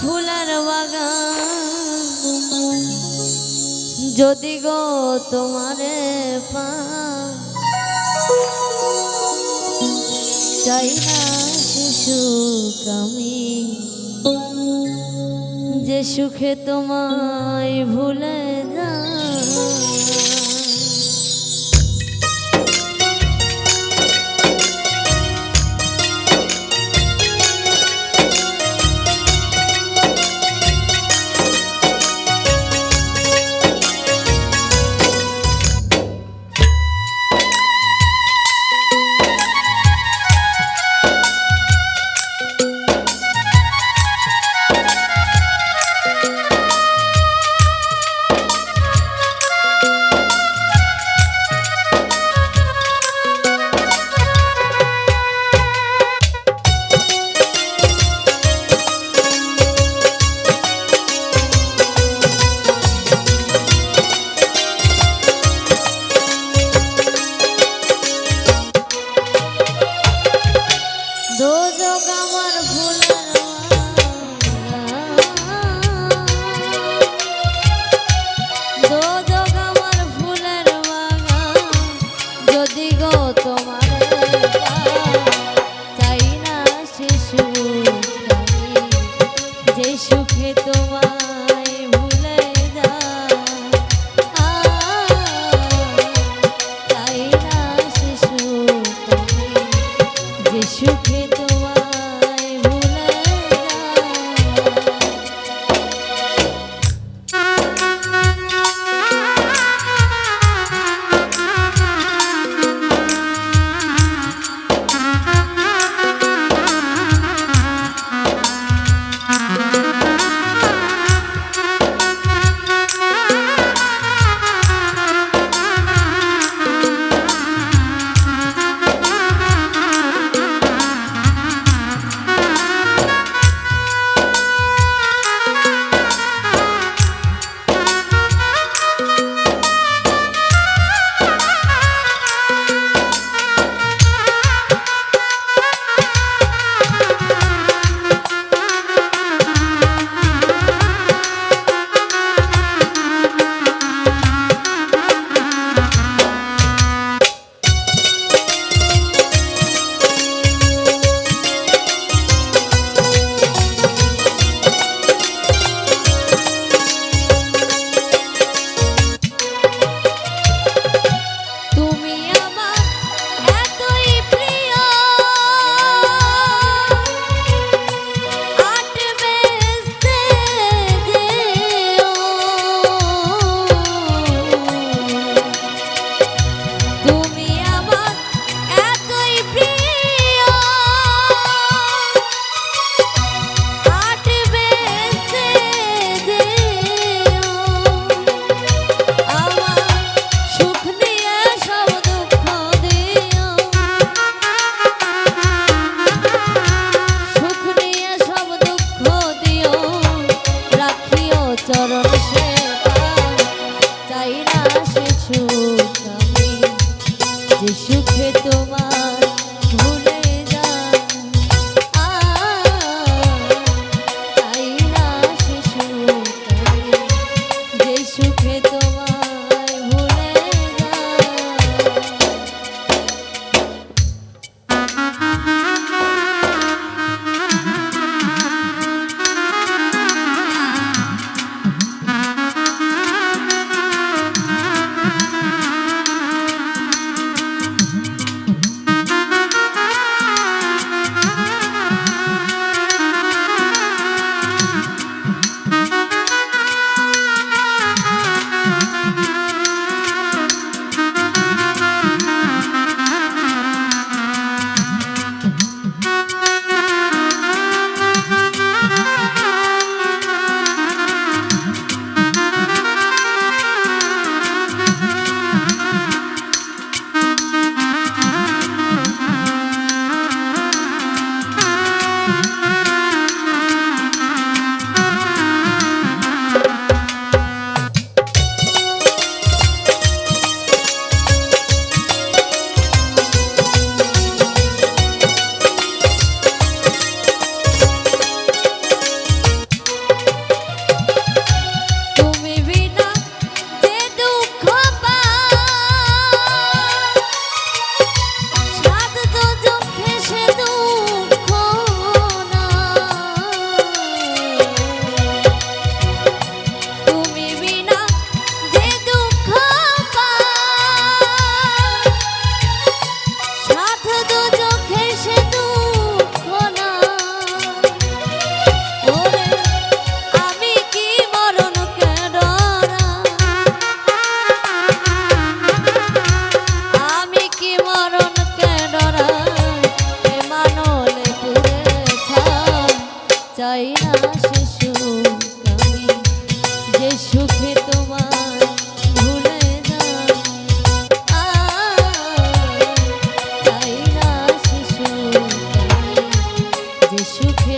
Fuller বাগান। যদি গো তোমারে পা শিশু কামি। যে সুখে তোমায় ভুলে আসেছো যে সুখে তোমার যে সুখে